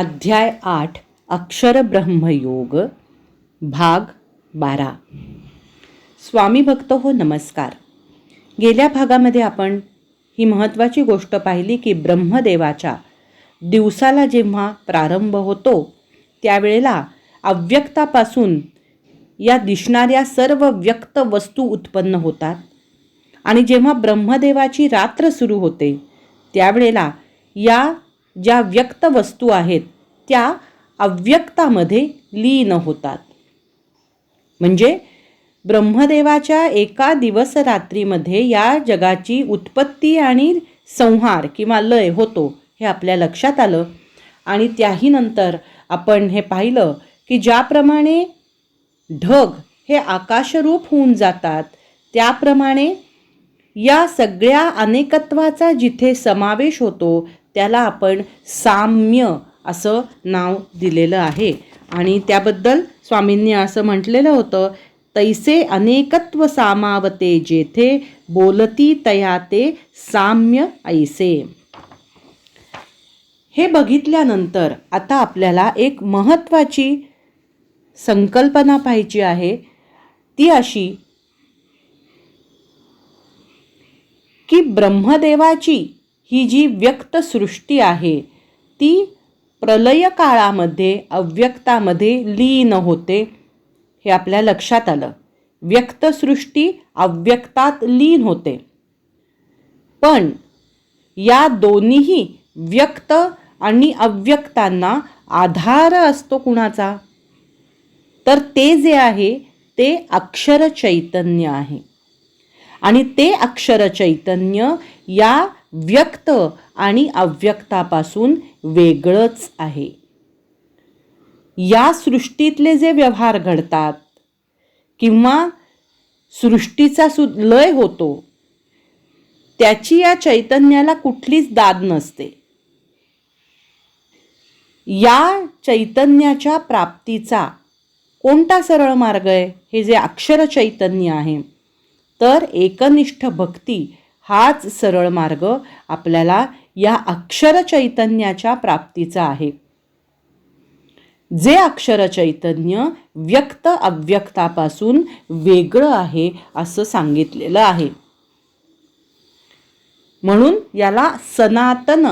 अध्याय आठ अक्षर ब्रह्मयोग भाग बारा. स्वामी भक्त हो नमस्कार. गेल्या भागामध्ये आपण ही महत्त्वाची गोष्ट पाहिली की ब्रह्मदेवाच्या दिवसाला जेव्हा प्रारंभ होतो त्यावेळेला अव्यक्तापासून या दिसणाऱ्या सर्व व्यक्त वस्तू उत्पन्न होतात. आणि जेव्हा ब्रह्मदेवाची रात्र सुरू होते त्यावेळेला या ज्या व्यक्त वस्तू आहेत त्या अव्यक्तामध्ये लीन होतात. म्हणजे ब्रह्मदेवाच्या एका दिवस रात्रीमध्ये या जगाची उत्पत्ती आणि संहार किंवा लय होतो हे आपल्या लक्षात आलं आणि त्याही नंतर आपण हे पाहिलं की ज्याप्रमाणे ढग हे आकाशरूप होऊन जातात त्याप्रमाणे या सगळ्या अनेकत्वाचा जिथे समावेश होतो त्याला आपण साम्य असं नाव दिलेलं आहे. आणि त्याबद्दल स्वामींनी असं म्हटलेलं होतं तैसे अनेकत्व सामावते जेथे बोलती तया ते साम्य ऐसे. हे बघितल्यानंतर आता आपल्याला एक महत्त्वाची संकल्पना पाहिजे आहे. ती अशी की ब्रह्मदेवाची ही जी व्यक्त सृष्टी आहे ती प्रलय काळामध्ये अव्यक्तामध्ये लीन होते हे आपल्या लक्षात आलं. व्यक्तसृष्टी अव्यक्तात लीन होते. पण या दोन्हीही व्यक्त आणि अव्यक्तांना आधार असतो कुणाचा? तर ते जे आहे ते अक्षर चैतन्य आहे. आणि ते अक्षर चैतन्य या व्यक्त आणि अव्यक्तापासून वेगळंच आहे. या सृष्टीतले जे व्यवहार घडतात किंवा सृष्टीचा सु लय होतो त्याची या चैतन्याला कुठलीच दाद नसते. या चैतन्याच्या प्राप्तीचा कोणता सरळ मार्ग आहे? हे जे अक्षर चैतन्य आहे तर एकनिष्ठ भक्ती हाच सरळ मार्ग आपल्याला या अक्षर चैतन्याच्या प्राप्तीचा आहे. जे अक्षर चैतन्य व्यक्त अव्यक्तापासून वेगळं आहे असं सांगितलेलं आहे. म्हणून याला सनातन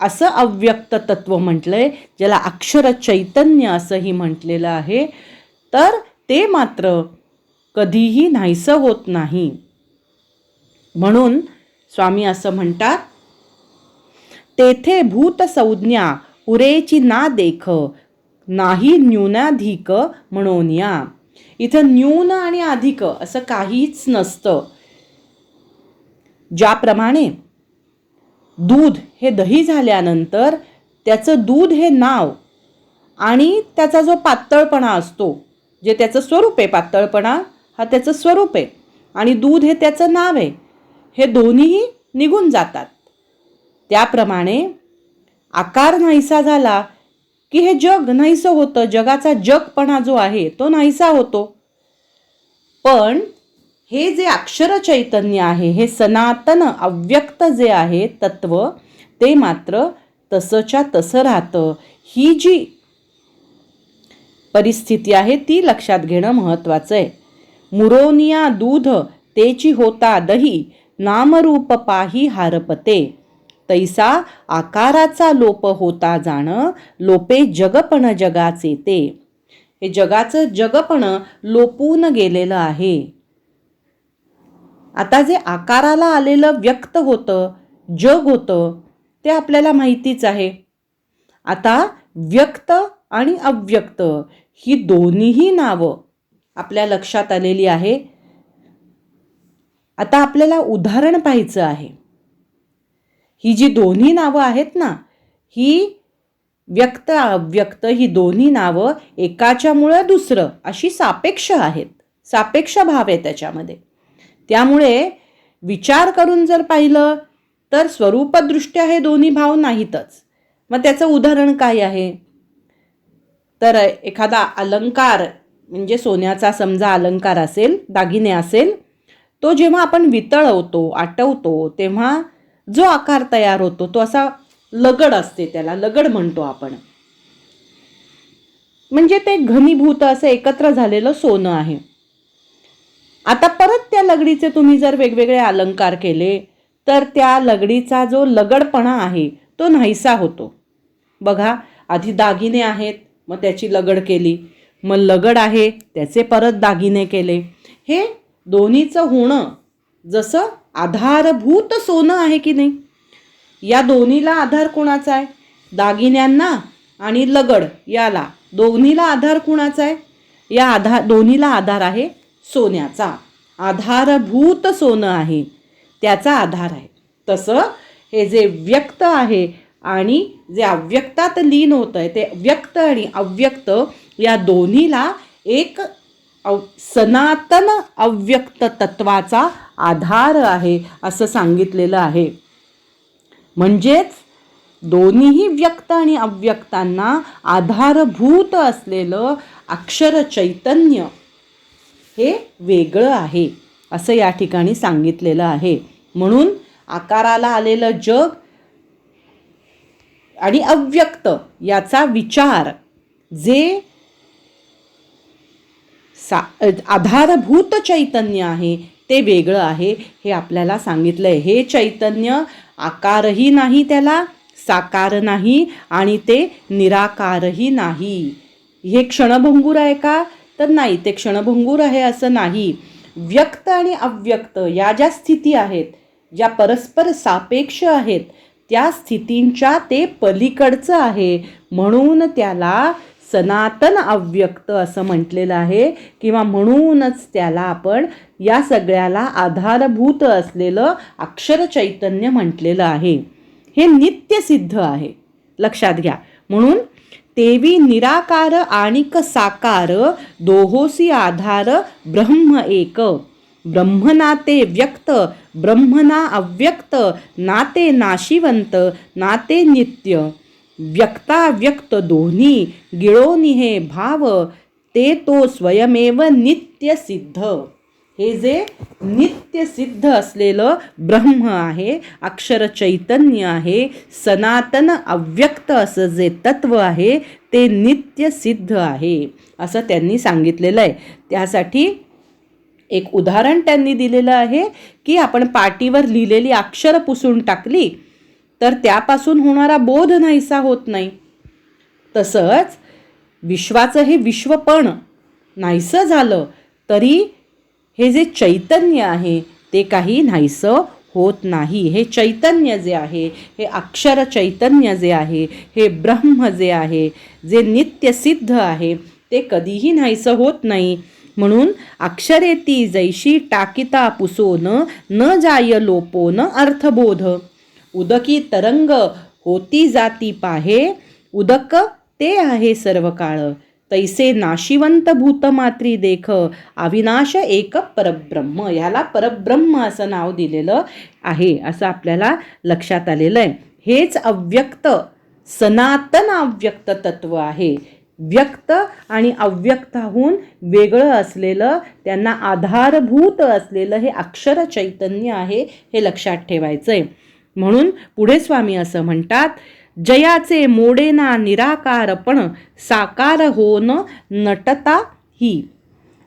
असं अव्यक्त तत्व म्हटलंय ज्याला अक्षर चैतन्य असंही म्हटलेलं आहे. तर ते मात्र कधीही नाहीसं होत नाही. म्हणून स्वामी असं म्हणतात तेथे भूत संज्ञा उरेची ना देख नाही न्यूनाधिक म्हणून या इथं न्यून आणि अधिक असं काहीच नसतं. ज्याप्रमाणे दूध हे दही झाल्यानंतर त्याचं दूध हे नाव आणि त्याचा जो पातळपणा असतो जे त्याचं स्वरूप आहे पातळपणा हा त्याचं स्वरूप आहे आणि दूध हे त्याचं नाव आहे हे दोन्हीही निघून जातात. त्याप्रमाणे आकार नाहीसा झाला की हे जग नाहीसं होतं जगाचा जगपणा जो आहे तो नाहीसा होतो. पण हे जे अक्षर चैतन्य आहे हे सनातन अव्यक्त जे आहे तत्व ते मात्र तसंच्या तसं राहतं. ही जी परिस्थिती आहे ती लक्षात घेणं महत्त्वाचं आहे. मुरोनिया दूध तेची होता दही नामरूप पाही हारपते. तैसा आकाराचा लोप होता जाणं लोपे जगपण जगाचे ते हे जगाचं जगपण लोपून गेलेलं आहे. आता जे आकाराला आलेलं व्यक्त होतं जग होतं ते आपल्याला माहितीच आहे. आता व्यक्त आणि अव्यक्त ही दोन्हीही नावं आपल्या लक्षात आलेली आहे. आता आपल्याला उदाहरण पाहायचं आहे. ही जी दोन्ही नावं आहेत ना ही व्यक्त अव्यक्त ही दोन्ही नावं एकाच्यामुळं दुसरं अशी सापेक्ष आहेत. सापेक्ष भाव आहे त्याच्यामध्ये. त्यामुळे विचार करून जर पाहिलं तर स्वरूपदृष्ट्या हे दोन्ही भाव नाहीतच. मग त्याचं उदाहरण काय आहे? तर एखादा अलंकार म्हणजे सोन्याचा समजा अलंकार असेल दागिने असेल तो जेव्हा आपण वितळवतो आटवतो तेव्हा जो आकार तयार होतो तो असा लगड असते त्याला लगड म्हणतो आपण. म्हणजे ते घनीभूत असं एकत्र झालेलं सोनं आहे. आता परत त्या लगडीचे तुम्ही जर वेगवेगळे अलंकार केले तर त्या लगडीचा जो लगडपणा आहे तो नाहीसा होतो. बघा आधी दागिने आहेत मग त्याची लगड केली. मग लगड आहे त्याचे परत दागिने केले. हे दोन्हीचं होणं जसं आधारभूत सोनं आहे की नाही? या दोन्हीला आधार कोणाचा आहे? दागिन्यांना आणि लगड याला दोन्हीला आधार कुणाचा आहे? या आधार दोन्हीला आधार आहे सोन्याचा. आधारभूत सोनं आहे त्याचा आधार आहे. तसं हे जे व्यक्त आहे आणि जे अव्यक्तात लीन होतं आहे ते व्यक्त आणि अव्यक्त या दोन्हीला एक अव सनातन अव्यक्त तत्वाचा आधार आहे असं सांगितलेलं आहे. म्हणजेच दोन्हीही व्यक्त आणि अव्यक्तांना आधारभूत असलेलं अक्षर चैतन्य हे वेगळं आहे असं या ठिकाणी सांगितलेलं आहे. म्हणून आकाराला आलेलं जग आणि अव्यक्त याचा विचार जे सा आधारभूत चैतन्य आहे ते वेगळं आहे हे आपल्याला सांगितलं आहे हे चैतन्य आकारही नाही त्याला साकार नाही आणि ते निराकारही नाही. हे क्षणभंगूर आहे का? तर नाही ते क्षणभंगूर आहे असं नाही. व्यक्त आणि अव्यक्त या ज्या स्थिती आहेत ज्या परस्पर सापेक्ष आहेत त्या स्थितींच्या ते पलीकडचं आहे. म्हणून त्याला सनातन अव्यक्त असं म्हटलेलं आहे. किंवा म्हणूनच त्याला आपण या सगळ्याला आधारभूत असलेलं अक्षर चैतन्य म्हटलेलं आहे. हे नित्य सिद्ध आहे. लक्षात घ्या. म्हणून तेवी निराकार आणिक साकार दोहोसी आधार ब्रह्म एक. ब्रह्मनाते व्यक्त ब्रह्मना अव्यक्त नाते नाशिवंत नाते नित्य. व्यक्ताव्यक्त दोन्ही गिळोनी हे भाव ते तो स्वयमेव नित्य सिद्ध हे जे नित्य सिद्ध असलेलं ब्रह्म आहे अक्षर चैतन्य आहे सनातन अव्यक्त असं जे तत्व आहे ते नित्य सिद्ध आहे असं त्यांनी सांगितलेलं आहे. त्यासाठी एक उदाहरण त्यांनी दिलेलं आहे की आपण पाटीवर लिहिलेली अक्षर पुसून टाकली तर त्यापासून होणारा बोध नाहीसा होत नाही. तसंच विश्वाचं हे विश्वपण नाहीसं झालं तरी हे जे चैतन्य आहे ते काही नाहीसं होत नाही. हे चैतन्य जे आहे हे अक्षर चैतन्य जे आहे हे ब्रह्म जे आहे जे नित्य सिद्ध आहे ते कधीही नाहीसं होत नाही. म्हणून अक्षरे ती जैशी टाकिता पुसोन न जाय लोपोन अर्थबोध. उदकी तरंग होती जाती पाहे उदक ते आहे सर्व काळ. तैसे नाशिवंत भूतमात्री देख अविनाश एक परब्रह्म. ह्याला परब्रह्म असं नाव दिलेलं आहे असं आपल्याला लक्षात आलेलं आहे. हेच अव्यक्त सनातन अव्यक्त तत्व आहे. व्यक्त आणि अव्यक्ताहून वेगळं असलेलं त्यांना आधारभूत असलेलं हे अक्षर चैतन्य आहे हे लक्षात ठेवायचं आहे म्हणून पुढे स्वामी असं म्हणतात जयाचे मोडेना निराकारपण साकार होन नटता ही.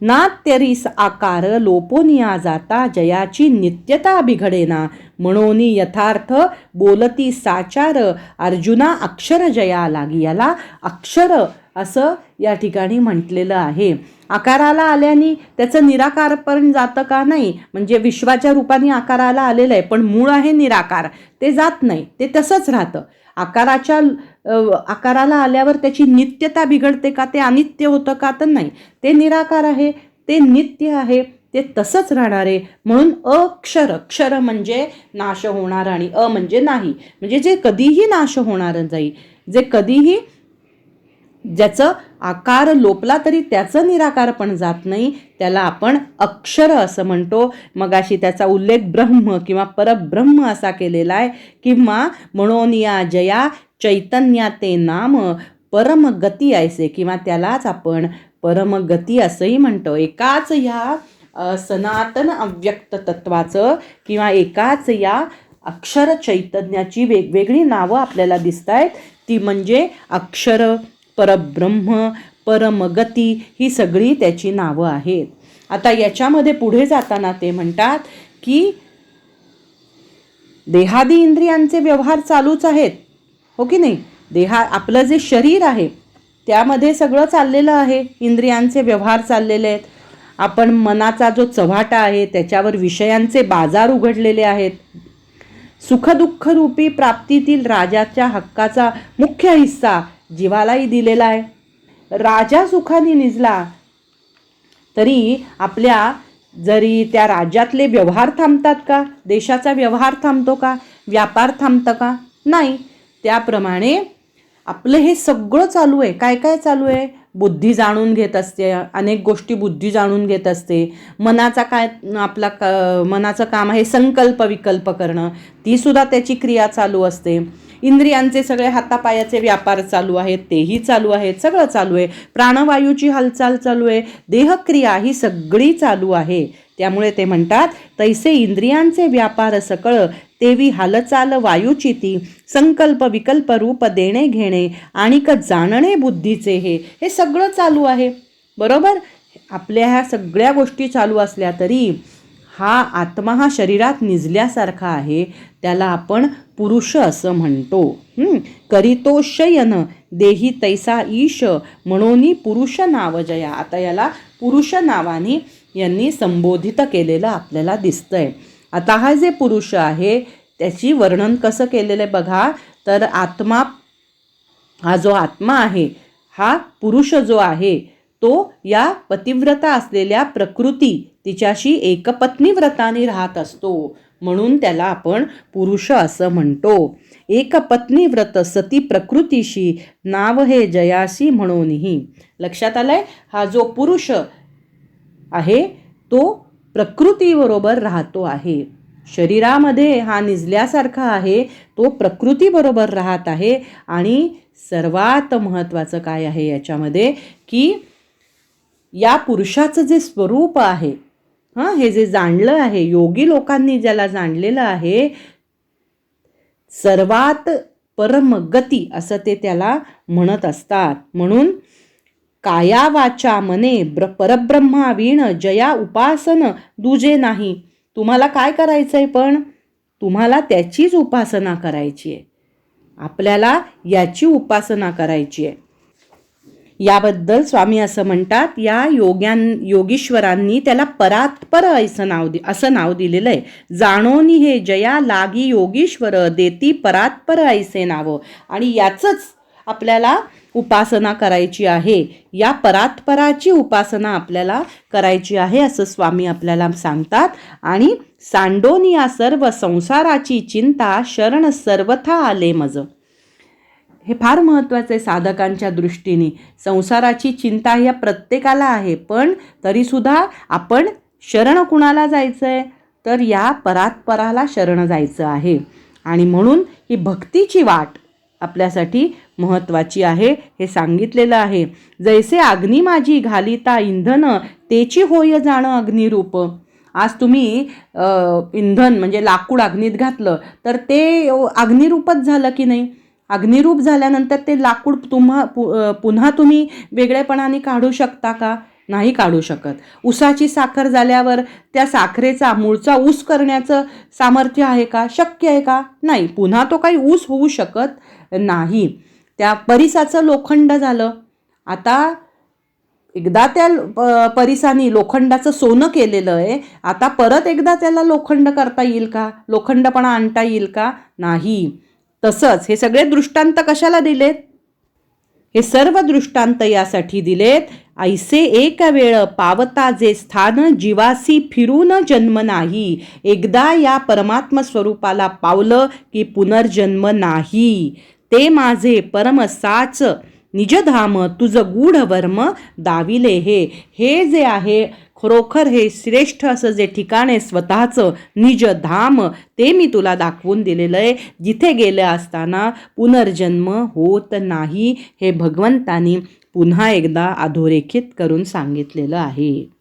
नात्यरीस आकार लोपोनिया जाता जयाची नित्यता बिघडेना. म्हणून यथार्थ बोलती साचार अर्जुना अक्षर जया लागी याला अक्षर असं या ठिकाणी म्हटलेलं आहे. आकाराला आल्याने त्याचं निराकारपण जातं का नाही? म्हणजे विश्वाच्या रूपाने आकाराला आलेलं आहे पण मूळ आहे निराकार. ते जात नाही ते तसंच राहतं. आकाराच्या आकाराला आल्यावर त्याची नित्यता बिघडते का? ते अनित्य होतं का तर नाही. ते निराकार आहे ते नित्य आहे ते तसंच राहणार. आहे म्हणून अक्षर क्षर म्हणजे नाश होणार आणि अ म्हणजे नाही. म्हणजे जे कधीही नाश होणार जाई. जे कधीही ज्याचं आकार लोपला तरी त्याचं निराकारपण जात नाही त्याला आपण अक्षर असं म्हणतो. मगाशी त्याचा उल्लेख ब्रह्म किंवा परब्रह्म असा केलेला आहे किंवा म्हणून या जया चैतन्या ते नाम परमगती ऐसे किंवा त्यालाच आपण परमगती असंही म्हणतो. एकाच ह्या सनातन अव्यक्त तत्वाचं किंवा एकाच या अक्षर चैतन्याची वेगवेगळी नावं आपल्याला दिसत आहेत ती म्हणजे अक्षर. परब्रह्म परमगती ही सगळी त्याची नावं आहेत. आता याच्यामध्ये पुढे जाताना ते म्हणतात की देहादी इंद्रियांचे व्यवहार चालूच आहेत हो की नाही? देहा आपलं जे शरीर आहे त्यामध्ये सगळं चाललेलं आहे इंद्रियांचे व्यवहार चाललेले आहेत. आपण मनाचा जो चव्हाटा आहे त्याच्यावर विषयांचे बाजार उघडलेले आहेत. सुखदुःखरूपी प्राप्तीतील राजाच्या हक्काचा मुख्य हिस्सा जीवालाही दिलेला आहे. राजा सुखाने निजला. तरी आपल्या जरी त्या राज्यातले व्यवहार थांबतात का? देशाचा व्यवहार थांबतो का? व्यापार थांबतं का? नाही. त्याप्रमाणे आपलं हे सगळं चालू आहे. काय काय चालू आहे? बुद्धी जाणून घेत असते. अनेक गोष्टी बुद्धी जाणून घेत असते. मनाचा काय आपला क मनाचं काम आहे संकल्प विकल्प करणं. तीसुद्धा त्याची क्रिया चालू असते. इंद्रियांचे सगळे हातापायाचे व्यापार चालू आहेत तेही चालू आहेत सगळं चालू आहे. प्राणवायूची हालचाल चालू आहे देहक्रिया ही सगळी चालू आहे. त्यामुळे ते म्हणतात तैसे इंद्रियांचे व्यापार सकळ तेवी हालचाल वायूची ती संकल्प विकल्प रूप देणे घेणे आणि क जाणणे बुद्धीचे हे हे सगळं चालू आहे. बरोबर? आपल्या ह्या सगळ्या गोष्टी चालू असल्या तरी हा आत्मा हा शरीरात निजल्यासारखा आहे त्याला आपण पुरुष असं म्हणतो. हं? करीतो शयन देही तैसा ईश म्हणून पुरुष नाव जया. आता याला पुरुष नावाने यांनी संबोधित केलेलं आपल्याला दिसतंय. आता हा जे पुरुष आहे त्याची वर्णन कसं केलेलं आहे बघा. तर आत्मा हा जो आत्मा आहे हा पुरुष जो आहे तो या पतिव्रता असलेल्या प्रकृती तिच्याशी एकपत्नी व्रताने राहत असतो. म्हणून त्याला आपण पुरुष असं म्हणतो. एकपत्नी व्रत सती प्रकृतीशी नाव हे जयासी म्हणूनही. लक्षात आलंय? हा जो पुरुष आहे तो प्रकृतीबरोबर राहतो आहे. शरीरामध्ये हा निजल्यासारखा आहे तो प्रकृतीबरोबर राहत आहे. आणि सर्वात महत्त्वाचं काय आहे याच्यामध्ये? की या पुरुषाचं जे स्वरूप आहे हां हे जे जाणलं आहे योगी लोकांनी ज्याला जाणलेलं आहे सर्वात परमगती असं ते त्याला म्हणत असतात. म्हणून काया वाचा मने ब्र परब्रह्मा वीण जया उपासन दुजे नाही. तुम्हाला काय करायचं आहे पण? तुम्हाला त्याचीच उपासना करायची आहे. आपल्याला याची उपासना करायची आहे. याबद्दल स्वामी असं म्हणतात या योग्यां योगीश्वरांनी त्याला परात्पर असं नाव दि असं नाव दिलेलं आहे. जाणोनी हे जया लागी योगीश्वर देती परात्पर ऐसे नावं. आणि याचंच आपल्याला उपासना करायची आहे. या परात्पराची उपासना आपल्याला करायची आहे असं स्वामी आपल्याला सांगतात. आणि सांडोनी या सर्व संसाराची चिंता शरण सर्वथा आले मज. हे फार महत्त्वाचं आहे साधकांच्या दृष्टीने. संसाराची चिंता ह्या प्रत्येकाला आहे पण तरीसुद्धा आपण शरण कुणाला जायचं आहे तर या परात्पराला शरण जायचं आहे. आणि म्हणून ही भक्तीची वाट आपल्यासाठी महत्त्वाची आहे हे सांगितलेलं आहे. जैसे अग्नी माझी घालिता इंधन तेची होय जाणं अग्निरूप. आज तुम्ही इंधन म्हणजे लाकूड अग्नीत घातलं तर ते अग्निरूपच झालं की नाही? अग्निरूप झाल्यानंतर ते लाकूड तुम्हा पु पुन्हा तुम्ही वेगळेपणाने काढू शकता का? नाही काढू शकत. ऊसाची साखर झाल्यावर त्या साखरेचा मूळचा ऊस करण्याचं सामर्थ्य आहे का? शक्य आहे का? नाही. पुन्हा तो काही ऊस होऊ शकत नाही. त्या परिसाचं लोखंड झालं. आता एकदा त्या प- परिसानी लोखंडाचं सोनं केलेलं आहे. आता परत एकदा त्याला लोखंड करता येईल का? लोखंडपणा आणता येईल का? नाही. तसंच हे सगळे दृष्टांत कशाला दिलेत? हे सर्व दृष्टांत यासाठी दिलेत ऐसे एक वेळ पावता जे स्थान जीवासी फिरून जन्म नाही. एकदा या परमात्म स्वरूपाला पावलं की पुनर्जन्म नाही. ते माझे परम साच. निजधाम तुझं गूढ वर्म दाविले हे. हे जे आहे खरोखर हे श्रेष्ठ असं जे ठिकाण आहे स्वतःचं निज धाम ते मी तुला दाखवून दिलेलं आहे. जिथे गेलं असताना पुनर्जन्म होत नाही हे भगवंतानी पुन्हा एकदा अधोरेखित करून सांगितलेलं आहे.